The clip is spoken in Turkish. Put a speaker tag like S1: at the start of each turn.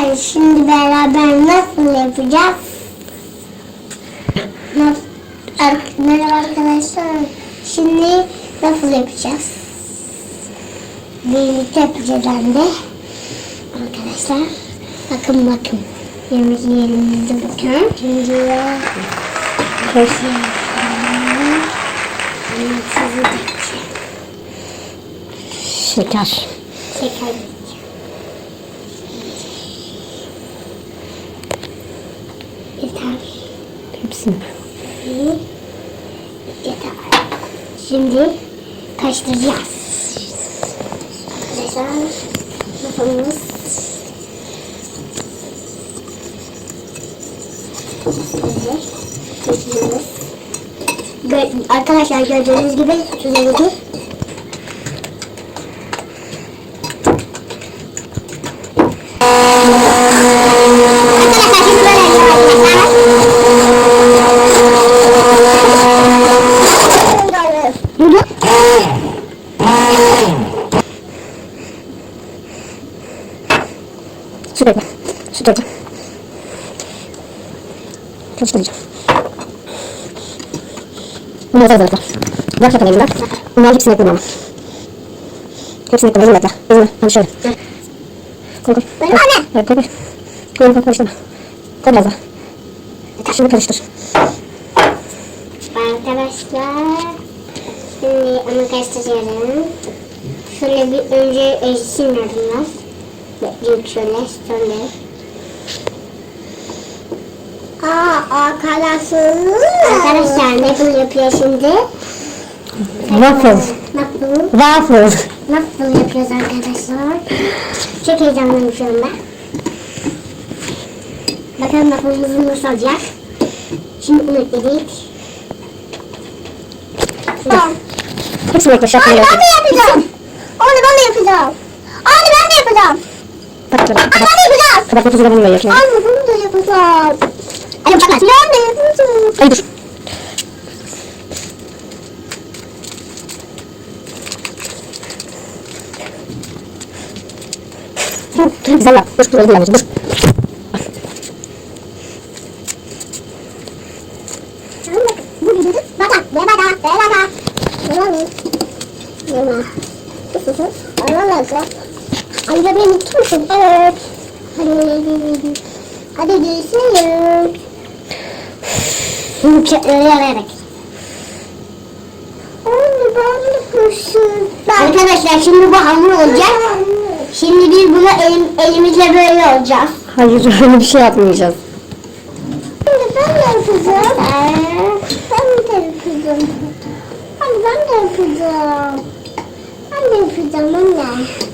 S1: Arkadaşlar şimdi beraber nasıl yapacağız? Nasıl? Merhaba arkadaşlar. Şimdi nasıl yapacağız? Birlikte yapacağız hem de. Arkadaşlar bakın bakın. Yemek yerimizde bakın. Şimdi Sizi de
S2: Şeker.
S1: şeker Yeter.
S2: Hepsini.
S1: Yeter. Şimdi karıştıracağız. Arkadaşlar. Gö- Arkadaşlar gördüğünüz gibi tuzumuzu Arkadaşlar şimdi böyle yapacağız.
S2: Dur dur. Su dökme. Su dökme. Karıştıracağım. Bunu özel özellikle. Bırak yapalım elimden. Bunların hepsini ekledim ama. Hepsini ekledim. İzin bekle. İzin ver. Hadi şöyle. Koy koy.
S1: Böyle mi?
S2: Evet koy koy. Koy koy karıştırma. Koy biraz daha. Şimdi karıştır.
S1: Arkadaşlar şimdi onu karıştırıyorum. Şöyle bir önce ezsin biraz. Bekleyin şöyle sonra. Aa arkadaşlar. Arkadaşlar ne yapıyor şimdi?
S2: Waffle.
S1: Nasıl?
S2: Waffle.
S1: Nasıl yapıyoruz arkadaşlar? Çok heyecanlıyım şu anda. Bakalım waffle'ımız nasıl olacak? Şimdi bunu ekledik. Tamam.
S2: Hepsini ekle. Şapkayı ekle.
S1: ben de yapacağım. Anne ben de yapacağım. Anne ben de yapacağım.
S2: Bak bak bak.
S1: ben de yapacağım.
S2: Tuzu da bunu veriyor.
S1: Anne bunu da yapacağım.
S2: Hadi bak bak.
S1: Ben de
S2: Hadi dur. Güzel yap. Dur, dur, öldüm anneciğim, dur.
S1: Amca beni tutur musun? Evet. Hadi hadi hadi ben yapmışım. Arkadaşlar şimdi bu hamur olacak. Şimdi biz bunu elim, elimizle böyle olacağız.
S2: Hayır, öyle bir şey yapmayacağız.
S1: Şimdi ben de yapacağım. Ben de yapacağım. Hadi ben de yapacağım. Ben de yapacağım anne.